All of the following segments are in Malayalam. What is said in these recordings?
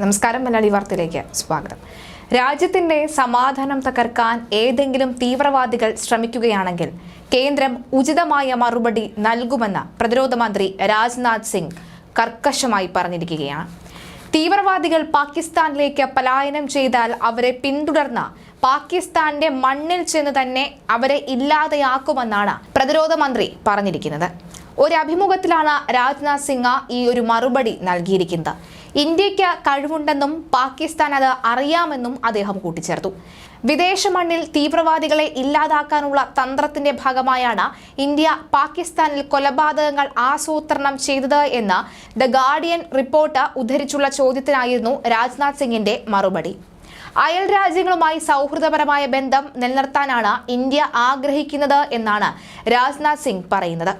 നമസ്കാരം മലയാളി വാർത്തയിലേക്ക് സ്വാഗതം. രാജ്യത്തിന്റെ സമാധാനം തകർക്കാൻ ഏതെങ്കിലും തീവ്രവാദികൾ ശ്രമിക്കുകയാണെങ്കിൽ കേന്ദ്രം ഉചിതമായ മറുപടി നൽകുമെന്ന് പ്രതിരോധ മന്ത്രി രാജ്നാഥ് സിംഗ് കർക്കശമായി പറഞ്ഞിരിക്കുകയാണ്. തീവ്രവാദികൾ പാകിസ്ഥാനിലേക്ക് പലായനം ചെയ്താൽ അവരെ പിന്തുടർന്ന് പാകിസ്ഥാന്റെ മണ്ണിൽ ചെന്ന് തന്നെ അവരെ ഇല്ലാതെയാക്കുമെന്നാണ് പ്രതിരോധ മന്ത്രി പറഞ്ഞിരിക്കുന്നത്. ഒരു അഭിമുഖത്തിലാണ് രാജ്നാഥ് സിംഗ് ഈ ഒരു മറുപടി നൽകിയിരിക്കുന്നത്. ഇന്ത്യയ്ക്ക് കഴിവുണ്ടെന്നും പാകിസ്ഥാൻ അത് അറിയാമെന്നും അദ്ദേഹം കൂട്ടിച്ചേർത്തു. വിദേശ മണ്ണിൽ തീവ്രവാദികളെ ഇല്ലാതാക്കാനുള്ള തന്ത്രത്തിന്റെ ഭാഗമായാണ് ഇന്ത്യ പാകിസ്ഥാനിൽ കൊലപാതകങ്ങൾ ആസൂത്രണം ചെയ്തത് എന്ന് ദ ഗാർഡിയൻ റിപ്പോർട്ട് ഉദ്ധരിച്ചുള്ള ചോദ്യത്തിനായിരുന്നു രാജ്നാഥ് സിംഗിന്റെ മറുപടി. അയൽ രാജ്യങ്ങളുമായി സൗഹൃദപരമായ ബന്ധം നിലനിർത്താനാണ് ഇന്ത്യ ആഗ്രഹിക്കുന്നത് എന്നാണ് രാജ്നാഥ് സിംഗ് പറയുന്നത്.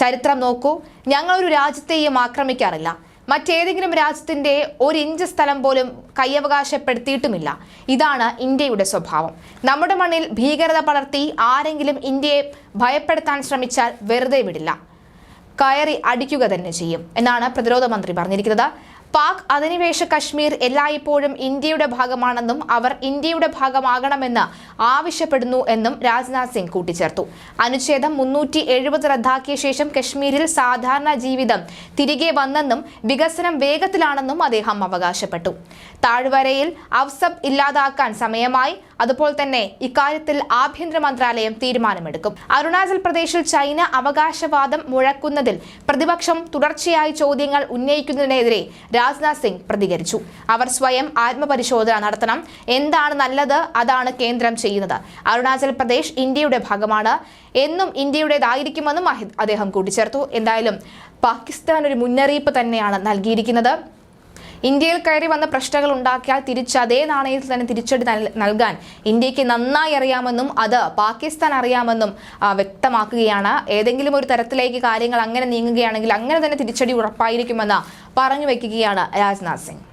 ചരിത്രം നോക്കൂ. ഞങ്ങളൊരു രാജ്യത്തെയും ആക്രമിക്കാറില്ല. മറ്റേതെങ്കിലും രാജ്യത്തിന്റെ ഒരു ഇഞ്ച് സ്ഥലം പോലും കൈയവകാശപ്പെടുത്തിയിട്ടുമില്ല. ഇതാണ് ഇന്ത്യയുടെ സ്വഭാവം. നമ്മുടെ മണ്ണിൽ ഭീകരത പടർത്തി ആരെങ്കിലും ഇന്ത്യയെ ഭയപ്പെടുത്താൻ ശ്രമിച്ചാൽ വെറുതെ വിടില്ല. കയറി അടിക്കുക തന്നെ ചെയ്യും എന്നാണ് പ്രതിരോധ മന്ത്രി പറഞ്ഞിരിക്കുന്നത്. പാക് അധിനിവേശ കശ്മീർ എല്ലായ്പ്പോഴും ഇന്ത്യയുടെ ഭാഗമാണെന്നും അവർ ഇന്ത്യയുടെ ഭാഗമാകണമെന്ന് ആവശ്യപ്പെടുന്നു എന്നും രാജ്നാഥ് സിംഗ് കൂട്ടിച്ചേർത്തു. അനുച്ഛേദം മുന്നൂറ്റി എഴുപത് റദ്ദാക്കിയ ശേഷം കശ്മീരിൽ സാധാരണ ജീവിതം തിരികെ വന്നെന്നും വികസനം വേഗത്തിലാണെന്നും അദ്ദേഹം അവകാശപ്പെട്ടു. താഴ്വരയിൽ അവസബ് ഇല്ലാതാക്കാൻ സമയമായി. അതുപോലെ തന്നെ ഇക്കാര്യത്തിൽ ആഭ്യന്തര മന്ത്രാലയം തീരുമാനമെടുക്കും. അരുണാചൽ പ്രദേശിൽ ചൈന അവകാശവാദം മുഴക്കുന്നതിൽ പ്രതിപക്ഷം തുടർച്ചയായി ചോദ്യങ്ങൾ ഉന്നയിക്കുന്നതിനെതിരെ രാജ്നാഥ് സിംഗ് പ്രതികരിച്ചു. അവർ സ്വയം ആത്മപരിശോധന നടത്തണം. എന്താണ് നല്ലത്? അതാണ് കേന്ദ്രം ചെയ്യുന്നത്. അരുണാചൽ പ്രദേശ് ഇന്ത്യയുടെ ഭാഗമാണ്. എന്നും ഇന്ത്യയുടേതായിരിക്കുമെന്നും അദ്ദേഹം കൂട്ടിച്ചേർത്തു. എന്തായാലും പാകിസ്ഥാൻ ഒരു മുന്നറിയിപ്പ് തന്നെയാണ് നൽകിയിരിക്കുന്നത്. ഇന്ത്യയിൽ കയറി വന്ന പ്രശ്നങ്ങൾ ഉണ്ടാക്കിയാൽ തിരിച്ച് അതേ നാണയത്തിൽ തന്നെ തിരിച്ചടി നൽകാൻ ഇന്ത്യയ്ക്ക് നന്നായി അറിയാമെന്നും അത് പാകിസ്ഥാൻ അറിയാമെന്നും വ്യക്തമാക്കുകയാണ്. ഏതെങ്കിലും ഒരു തരത്തിലേക്ക് കാര്യങ്ങൾ അങ്ങനെ നീങ്ങുകയാണെങ്കിൽ അങ്ങനെ തന്നെ തിരിച്ചടി ഉറപ്പായിരിക്കുമെന്ന് പറഞ്ഞു വയ്ക്കുകയാണ് രാജ്നാഥ് സിംഗ്.